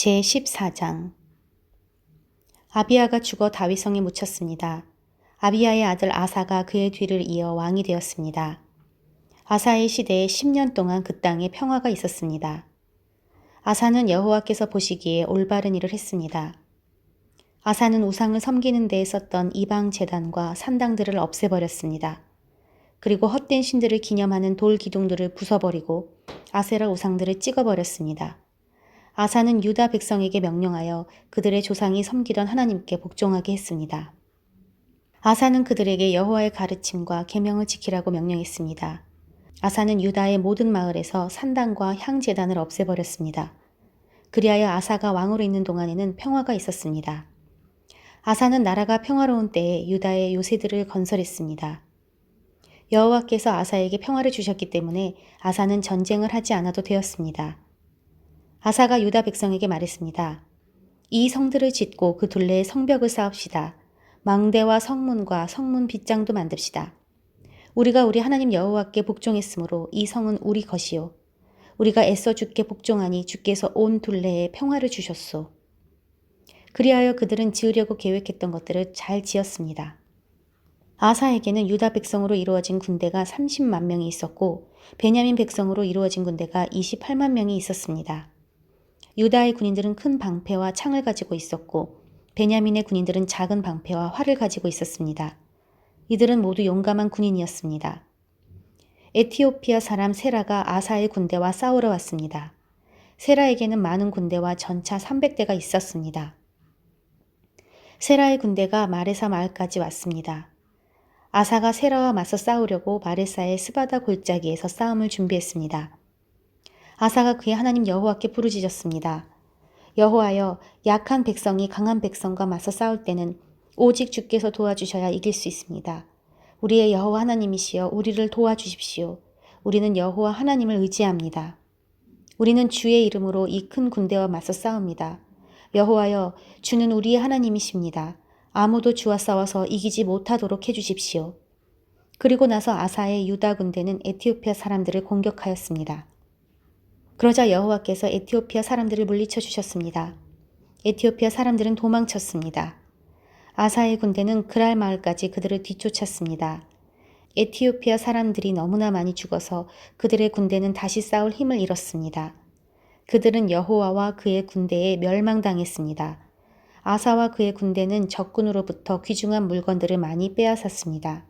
제14장 아비야가 죽어 다윗성에 묻혔습니다. 아비야의 아들 아사가 그의 뒤를 이어 왕이 되었습니다. 아사의 시대에 10년 동안 그 땅에 평화가 있었습니다. 아사는 여호와께서 보시기에 올바른 일을 했습니다. 아사는 우상을 섬기는 데에 썼던 이방 재단과 산당들을 없애버렸습니다. 그리고 헛된 신들을 기념하는 돌 기둥들을 부숴버리고 아세라 우상들을 찍어버렸습니다. 아사는 유다 백성에게 명령하여 그들의 조상이 섬기던 하나님께 복종하게 했습니다. 아사는 그들에게 여호와의 가르침과 계명을 지키라고 명령했습니다. 아사는 유다의 모든 마을에서 산당과 향재단을 없애버렸습니다. 그리하여 아사가 왕으로 있는 동안에는 평화가 있었습니다. 아사는 나라가 평화로운 때에 유다의 요새들을 건설했습니다. 여호와께서 아사에게 평화를 주셨기 때문에 아사는 전쟁을 하지 않아도 되었습니다. 아사가 유다 백성에게 말했습니다. 이 성들을 짓고 그 둘레에 성벽을 쌓읍시다. 망대와 성문과 성문 빗장도 만듭시다. 우리가 우리 하나님 여호와께 복종했으므로 이 성은 우리 것이요. 우리가 애써 주께 복종하니 주께서 온 둘레에 평화를 주셨소. 그리하여 그들은 지으려고 계획했던 것들을 잘 지었습니다. 아사에게는 유다 백성으로 이루어진 군대가 30만 명이 있었고 베냐민 백성으로 이루어진 군대가 28만 명이 있었습니다. 유다의 군인들은 큰 방패와 창을 가지고 있었고 베냐민의 군인들은 작은 방패와 활을 가지고 있었습니다. 이들은 모두 용감한 군인이었습니다. 에티오피아 사람 세라가 아사의 군대와 싸우러 왔습니다. 세라에게는 많은 군대와 전차 300대가 있었습니다. 세라의 군대가 마레사 마을까지 왔습니다. 아사가 세라와 맞서 싸우려고 마레사의 스바다 골짜기에서 싸움을 준비했습니다. 아사가 그의 하나님 여호와께 부르짖었습니다. 여호와여 약한 백성이 강한 백성과 맞서 싸울 때는 오직 주께서 도와주셔야 이길 수 있습니다. 우리의 여호와 하나님이시여 우리를 도와주십시오. 우리는 여호와 하나님을 의지합니다. 우리는 주의 이름으로 이 큰 군대와 맞서 싸웁니다. 여호와여 주는 우리의 하나님이십니다. 아무도 주와 싸워서 이기지 못하도록 해주십시오. 그리고 나서 아사의 유다 군대는 에티오피아 사람들을 공격하였습니다. 그러자 여호와께서 에티오피아 사람들을 물리쳐 주셨습니다. 에티오피아 사람들은 도망쳤습니다. 아사의 군대는 그랄 마을까지 그들을 뒤쫓았습니다. 에티오피아 사람들이 너무나 많이 죽어서 그들의 군대는 다시 싸울 힘을 잃었습니다. 그들은 여호와와 그의 군대에 멸망당했습니다. 아사와 그의 군대는 적군으로부터 귀중한 물건들을 많이 빼앗았습니다.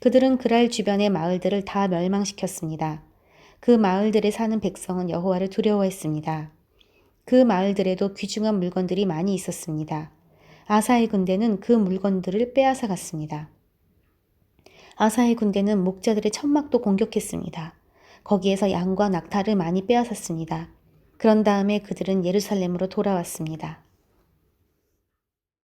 그들은 그랄 주변의 마을들을 다 멸망시켰습니다. 그 마을들에 사는 백성은 여호와를 두려워했습니다. 그 마을들에도 귀중한 물건들이 많이 있었습니다. 아사의 군대는 그 물건들을 빼앗아 갔습니다. 아사의 군대는 목자들의 천막도 공격했습니다. 거기에서 양과 낙타를 많이 빼앗았습니다. 그런 다음에 그들은 예루살렘으로 돌아왔습니다.